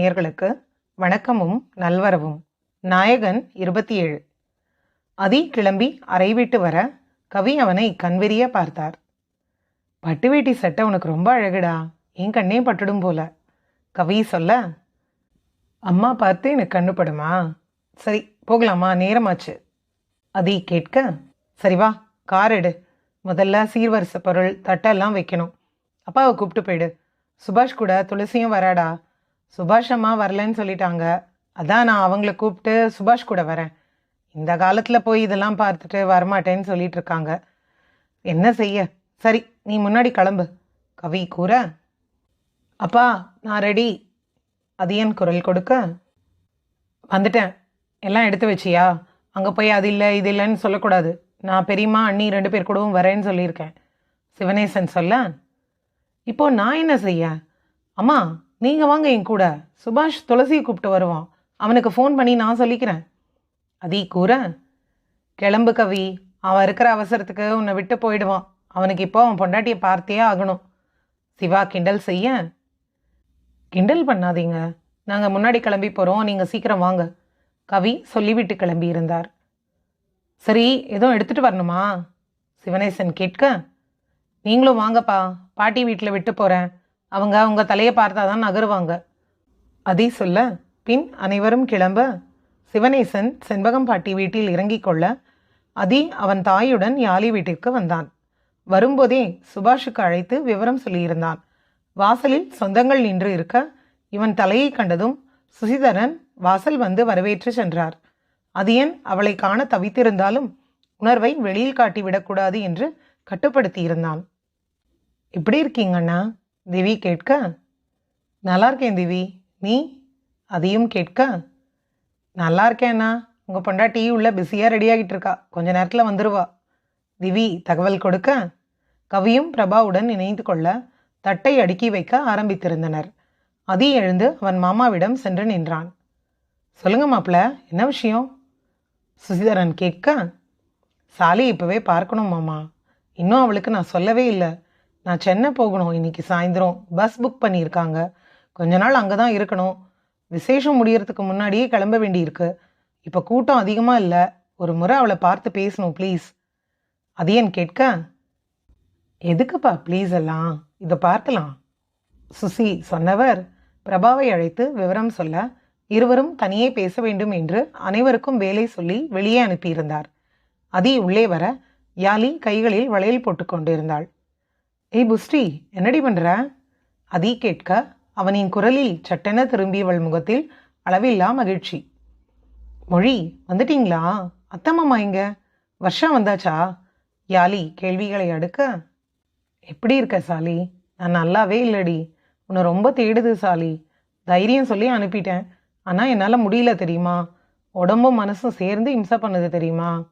நேயர்களுக்கு வணக்கமும் நல்வரவும். நாயகன் இருபத்தி ஏழு அதி கிளம்பி அறை விட்டு வர கவி அவனை கண்வெறிய பார்த்தார். பட்டு வேட்டி சட்டை உனக்கு ரொம்ப அழகுடா. என் கண்ணே பட்டுடும் போல. கவி சொல்ல அம்மா பார்த்து எனக்கு கண்ணுப்படுமா சரி போகலாமா? நேரமாச்சு. அதி கேட்க சரி வா கார் எடு. முதல்ல சீர்வரிசை பொருள் தட்டெல்லாம் வைக்கணும். அப்பாவை கூப்பிட்டு போயிடு. சுபாஷ் கூட துளசியும் வராடா. சுபாஷ் அம்மா வரலன்னு சொல்லிட்டாங்க. அதான் நான் அவங்கள கூப்பிட்டு சுபாஷ் கூட வரேன். இந்த காலத்தில் போய் இதெல்லாம் பார்த்துட்டு வரமாட்டேன்னு சொல்லிட்டு இருக்காங்க. என்ன செய்ய? சரி நீ முன்னாடி கிளம்பு. கவி கூற அப்பா நான் ரெடி அதியன் குரல் கொடுக்க? வந்துட்டேன். எல்லாம் எடுத்து வச்சியா? அங்கே போய் அது இல்லை இது இல்லைன்னு சொல்லக்கூடாது. நான் பெரியம்மா அண்ணி ரெண்டு பேர் கூடவும் வரேன்னு சொல்லியிருக்கேன். சிவனேசன் சொல்ல இப்போ நான் என்ன செய்ய? அம்மா நீங்கள் வாங்க என் கூட. சுபாஷ் துளசியை கூப்பிட்டு வருவான். அவனுக்கு ஃபோன் பண்ணி நான் சொல்லிக்கிறேன். அதி கூற கிளம்பு கவி. அவன் இருக்கிற அவசரத்துக்கு உன்னை விட்டு போயிடுவான். அவனுக்கு இப்போ அவன் பொண்டாட்டியை பார்த்தே ஆகணும். சிவா கிண்டல் செய்ய கிண்டல் பண்ணாதீங்க. நாங்கள் முன்னாடி கிளம்பி போகிறோம் நீங்கள் சீக்கிரம் வாங்க. கவி சொல்லிவிட்டு கிளம்பி இருந்தார். சரி எதுவும் எடுத்துகிட்டு வரணுமா? சிவனேசன் கேட்க நீங்களும் வாங்கப்பா. பாட்டி வீட்டில் விட்டு போகிறேன் அவங்க அவங்க தலையை பார்த்தா தான் நகருவாங்க. அதை சொல்ல பின் அனைவரும் கிளம்ப சிவனேசன் செண்பகம் பாட்டி வீட்டில் இறங்கிக் கொள்ள அதி அவன் தாயுடன் யாழி வீட்டிற்கு வந்தான். வரும்போதே சுபாஷுக்கு அழைத்து விவரம் சொல்லியிருந்தான். வாசலில் சொந்தங்கள் நின்று இருக்க இவன் தலையை கண்டதும் சுசிதரன் வாசல் வந்து வரவேற்று சென்றார். அதியன் அவளை காண தவித்திருந்தாலும் உணர்வை வெளியில் காட்டிவிடக்கூடாது என்று கட்டுப்படுத்தியிருந்தான். எப்படி இருக்கீங்க அண்ணா? திவி கேட்க நல்லா இருக்கேன் திவி. நீ? அதையும் கேட்க நல்லா இருக்கேண்ணா உங்கள் பொண்டாட்டி உள்ள பிஸியாக ரெடியாகிட்டு இருக்கா. கொஞ்ச நேரத்தில் வந்துடுவா திவி தகவல் கொடுக்க கவியும் பிரபாவுடன் இணைந்து கொள்ள தட்டை அடுக்கி வைக்க ஆரம்பித்திருந்தனர். அதி எழுந்து அவன் மாமாவிடம் சென்று நின்றான். சொல்லுங்க மாப்பிள்ள என்ன விஷயம்? சுசிதரன் கேட்க சாலி இப்போவே பார்க்கணும் மாமா. இன்னும் அவளுக்கு நான் சொல்லவே இல்லை. நான் சென்னை போகணும். இன்னைக்கு சாயந்தரம் பஸ் புக் பண்ணியிருக்காங்க. கொஞ்ச நாள் அங்கே தான் இருக்கணும். விசேஷம் முடியறதுக்கு முன்னாடியே கிளம்ப வேண்டியிருக்கு. இப்போ கூட்டம் அதிகமாக இல்லை. ஒரு முறை அவளை பார்த்து பேசணும் ப்ளீஸ் அதியன் கேட்க? எதுக்குப்பா ப்ளீஸ் எல்லாம்? இதை பார்க்கலாம். சுசி சொன்னவர் பிரபாவை அழைத்து விவரம் சொல்ல இருவரும் தனியே பேச வேண்டும் என்று அனைவருக்கும் வேலை சொல்லி வெளியே அனுப்பியிருந்தார். அதி உள்ளே வர யாலி கைகளில் வளையல் போட்டு கொண்டிருந்தாள். ஏய் புஸ்டி என்னடி பண்ணுற அதீ கேட்க அவனின் குரலில் சட்டென திரும்பியவள் முகத்தில் அளவில்லா மகிழ்ச்சி. மொழி வந்துட்டீங்களா? அத்தம்மாமா இங்க வருஷம் வந்தாச்சா? யாலி கேள்விகளை அடுக்க எப்படி இருக்க சாலி? நான் நல்லாவே இல்லடி. உன்னை ரொம்ப தேடுது சாலி. தைரியம் சொல்லி அனுப்பிட்டேன். ஆனால் என்னால் முடியல தெரியுமா? உடம்பும் மனசும் சேர்ந்து இம்சை பண்ணுது தெரியுமா?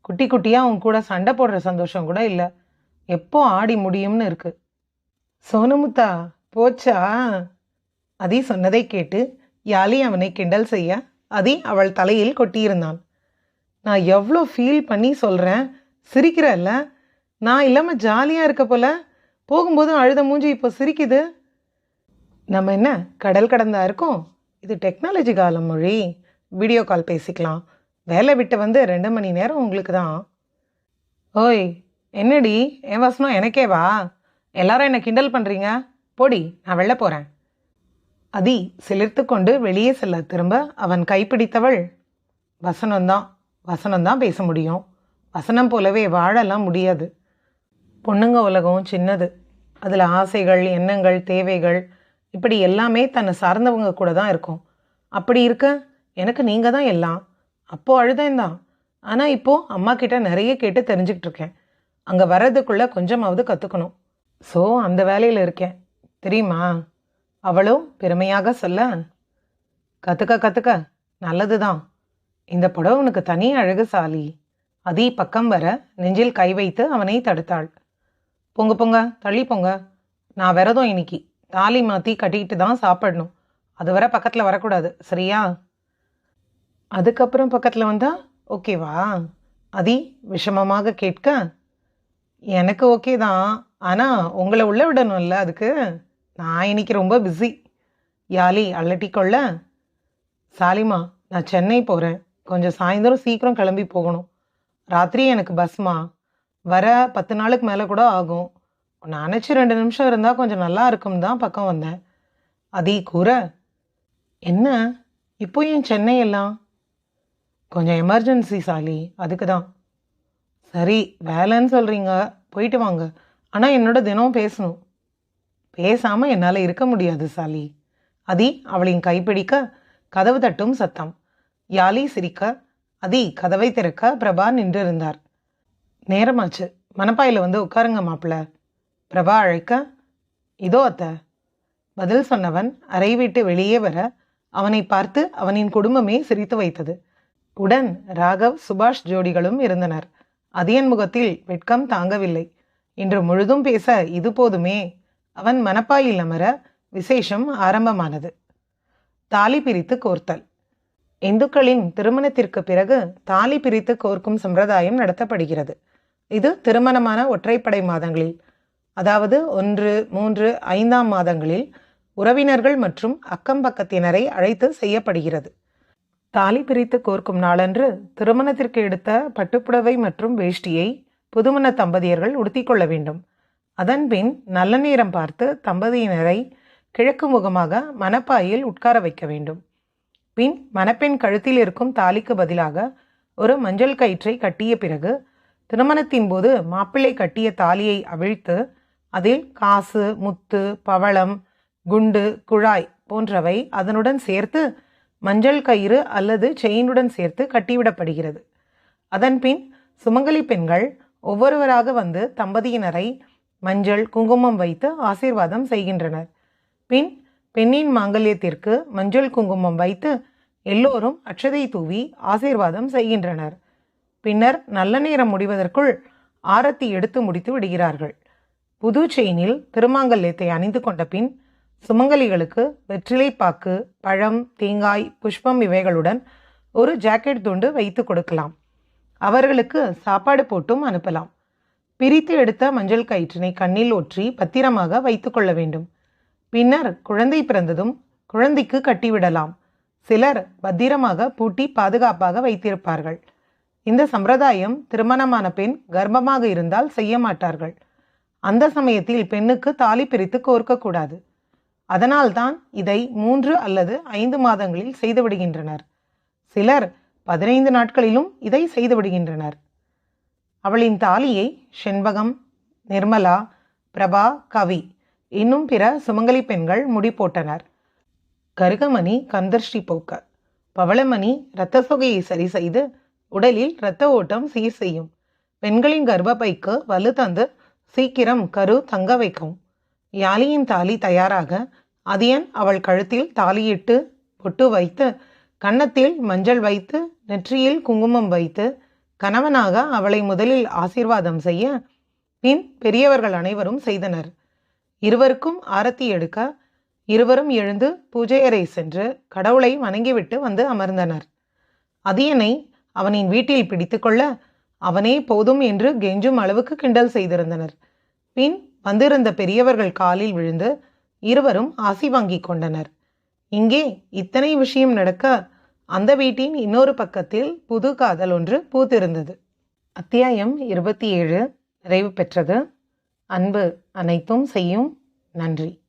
குட்டி குட்டியாக உன் கூட சண்டை போடுற சந்தோஷம் கூட இல்லை. எப்போ ஆடி முடியும்னு இருக்கு. சோனமுத்தா போச்சா? அதி சொன்னதை கேட்டு யாலி அவனை கிண்டல் செய்ய அதி அவள் தலையில் கொட்டியிருந்தான் நான் எவ்வளோ ஃபீல் பண்ணி சொல்கிறேன் சிரிக்கிறல்ல? நான் இல்லாமல் ஜாலியாக இருக்க போல? போகும்போதும் அழுத மூஞ்சி இப்போ சிரிக்குது. நம்ம என்ன கடல் கடந்தா இருக்கோம்? இது டெக்னாலஜி காலம் மொழி. வீடியோ கால் பேசிக்கலாம். வேலை விட்டு வந்து ரெண்டு மணி நேரம் உங்களுக்கு தான். ஓய் என்னடி? என் வசனம் எனக்கே வா. எல்லாரும் என்னை கிண்டல் பண்ணுறீங்க போடி நான் வெளில போகிறேன் அதி சிலிர்த்து கொண்டு வெளியே செல்ல திரும்ப அவன் கைப்பிடித்தவள். வசனம்தான். வசனம்தான் பேச முடியும். வசனம் போலவே வாழலாம் முடியாது. பொண்ணுங்க உலகம் சின்னது. அதில் ஆசைகள் எண்ணங்கள் தேவைகள் இப்படி எல்லாமே தன்னை சார்ந்தவங்க கூட தான் இருக்கும். அப்படி இருக்க எனக்கு நீங்கள் தான் எல்லாம். அப்போது அழுதேன் தான். ஆனால் இப்போது அம்மா கிட்ட நிறைய கேட்டு தெரிஞ்சுக்கிட்டு இருக்கேன். அங்கே வர்றதுக்குள்ளே கொஞ்சமாவது கற்றுக்கணும் ஸோ அந்த வேலையில் இருக்கேன். தெரியுமா? அவளும் பெருமையாக சொல்ல கற்றுக்க கற்றுக்க நல்லது தான் இந்த படம் உனக்கு தனி அழகு சாலி. அதி பக்கம் வர நெஞ்சில் கை வைத்து அவனை தடுத்தாள். பொங்க பொங்க. தள்ளி பொங்க. நான் விரதம் இன்னைக்கு. தாலி மாற்றி கட்டிக்கிட்டு தான் சாப்பிடணும். அது வர பக்கத்தில் வரக்கூடாது. சரியா? அதுக்கப்புறம் பக்கத்தில் வந்தா ஓகேவா? அதி விஷமமாக கேட்க எனக்கு ஓகே தான். ஆனால் உங்களை உள்ளே விடணும்ல அதுக்கு. நான் இன்னைக்கு ரொம்ப பிஸி யாலி அள்ளட்டிக்கொள்ள சாலிமா நான் சென்னை போகிறேன் கொஞ்சம் சாயந்தரம் சீக்கிரம் கிளம்பி போகணும். ராத்திரி எனக்கு பஸ்மா வர பத்து நாளுக்கு மேலே கூட ஆகும். நான் அணைச்சி ரெண்டு நிமிஷம் இருந்தால் கொஞ்சம் நல்லா இருக்கும் தான் பக்கம் வந்தேன். அதே கூற. என்ன? இப்போ ஏன் சென்னை எல்லாம்? கொஞ்சம் எமர்ஜென்சி சாலி. அதுக்கு தான். சரி வேலைன்னு சொல்கிறீங்க போயிட்டு வாங்க. ஆனால் என்னோட தினம் பேசணும். பேசாமல் என்னால் இருக்க முடியாது சாலி. அதி அவளின் கைப்பிடிக்க கதவு தட்டும் சத்தம். யாலி சிரிக்க அதி கதவை திறக்க பிரபா நின்றிருந்தார் நேரமாச்சு. மணப்பாயில் வந்து உட்காருங்க மாப்பிள்ள. பிரபா அழைக்க இதோ அத்த. பதில் சொன்னவன் அறை விட்டு வெளியே வர அவனை பார்த்து அவனின் குடும்பமே சிரித்து வைத்தது. உடன் ராகவ் சுபாஷ் ஜோடிகளும் இருந்தனர். அதியன் முகத்தில் வெட்கம் தாங்கவில்லை. இன்று முழுதும் பேச இது போதுமே. அவன் மனப்பாயில் அமர விசேஷம் ஆரம்பமானது. தாலி பிரித்து கோர்த்தல். இந்துக்களின் திருமணத்திற்கு பிறகு தாலி பிரித்து கோர்க்கும் சம்பிரதாயம் நடத்தப்படுகிறது. இது திருமணமான ஒற்றைப்படை மாதங்களில் அதாவது ஒன்று மூன்று ஐந்தாம் மாதங்களில் உறவினர்கள் மற்றும் அக்கம் பக்கத்தினரை அழைத்து செய்யப்படுகிறது. தாலி பிரித்து கோர்க்கும் நாளன்று திருமணத்திற்கு எடுத்த பட்டுப்புடவை மற்றும் வேஷ்டியை புதுமண தம்பதியர்கள் உடுத்திக்கொள்ள வேண்டும். அதன்பின் நல்ல நேரம் பார்த்து தம்பதியினரை கிழக்கு முகமாக மணப்பாயில் உட்கார வைக்க வேண்டும். பின் மணப்பெண் கழுத்தில் இருக்கும் தாலிக்கு பதிலாக ஒரு மஞ்சள் கயிற்றை கட்டிய பிறகு திருமணத்தின் போது மாப்பிள்ளை கட்டிய தாலியை அவிழ்த்து அதில் காசு முத்து பவளம் குண்டு குழாய் போன்றவை அதனுடன் சேர்த்து மஞ்சள் கயிறு அல்லது செயினுடன் சேர்த்து கட்டிவிடப்படுகிறது. அதன்பின் சுமங்கலி பெண்கள் ஒவ்வொருவராக வந்து தம்பதியினரை மஞ்சள் குங்குமம் வைத்து ஆசீர்வாதம் செய்கின்றனர். பின் பெண்ணின் மாங்கல்யத்திற்கு மஞ்சள் குங்குமம் வைத்து எல்லோரும் அட்சதை தூவி ஆசீர்வாதம் செய்கின்றனர். பின்னர் நல்ல நேரம் முடிவதற்குள் ஆரத்தி எடுத்து முடித்து விடுகிறார்கள். புது செயினில் திருமாங்கல்யத்தை அணிந்து கொண்ட பின் சுமங்கலிகளுக்கு வெற்றிலைப்பாக்கு பழம் தேங்காய் புஷ்பம் இவைகளுடன் ஒரு ஜாக்கெட் துண்டு வைத்து கொடுக்கலாம். அவர்களுக்கு சாப்பாடு போட்டும் அனுப்பலாம். பிரித்து எடுத்த மஞ்சள் கயிற்றினை கண்ணில் ஒற்றி பத்திரமாக வைத்துக்கொள்ள வேண்டும். பின்னர் குழந்தை பிறந்ததும் குழந்தைக்கு கட்டிவிடலாம். சிலர் பத்திரமாக பூட்டி பாதுகாப்பாக வைத்திருப்பார்கள். இந்த சம்பிரதாயம் திருமணமான பெண் கர்ப்பமாக இருந்தால் செய்ய மாட்டார்கள். அந்த சமயத்தில் பெண்ணுக்கு தாலி பிரித்து கோர்க்கக்கூடாது அதனால்தான் இதை மூன்று அல்லது ஐந்து மாதங்களில் செய்துவிடுகின்றனர். சிலர் பதினைந்து நாட்களிலும் இதை செய்துவிடுகின்றனர். அவளின் தாலியை செண்பகம் நிர்மலா பிரபா கவி இன்னும் பிற சுமங்கலி பெண்கள் முடி போட்டனர். கருகமணி கந்தர்ஷ்டி போக்க பவளமணி இரத்த சொகையை சரி செய்து உடலில் இரத்த ஓட்டம் சீர் செய்யும். பெண்களின் கர்ப்பப்பைக்கு வலு தந்து சீக்கிரம் கரு தங்க வைக்கும். யாழியின் தாலி தயாராக அதியன் அவள் கழுத்தில் தாலியிட்டு பொட்டு வைத்து கன்னத்தில் மஞ்சள் வைத்து நெற்றியில் குங்குமம் வைத்து கணவனாக அவளை முதலில் ஆசீர்வாதம் செய்ய பின் பெரியவர்கள் அனைவரும் செய்தனர். இருவருக்கும் ஆரத்தி எடுக்க இருவரும் எழுந்து பூஜையறை சென்று கடவுளை வணங்கிவிட்டு வந்து அமர்ந்தனர். அதியனை அவனின் வீட்டில் பிடித்துக்கொள்ள அவனே போதும் என்று கெஞ்சும் அளவுக்கு கிண்டல் செய்திருந்தனர். பின் வந்திருந்த பெரியவர்கள் காலில் விழுந்து இருவரும் ஆசி வாங்கிக் கொண்டனர். இங்கே இத்தனை விஷயம் நடக்க அந்த வீட்டின் இன்னொரு பக்கத்தில் புது காதல் ஒன்று பூத்திருந்தது. அத்தியாயம் இருபத்தி ஏழு நிறைவு பெற்றது. அன்பு அனைத்தும் செய்யும். நன்றி.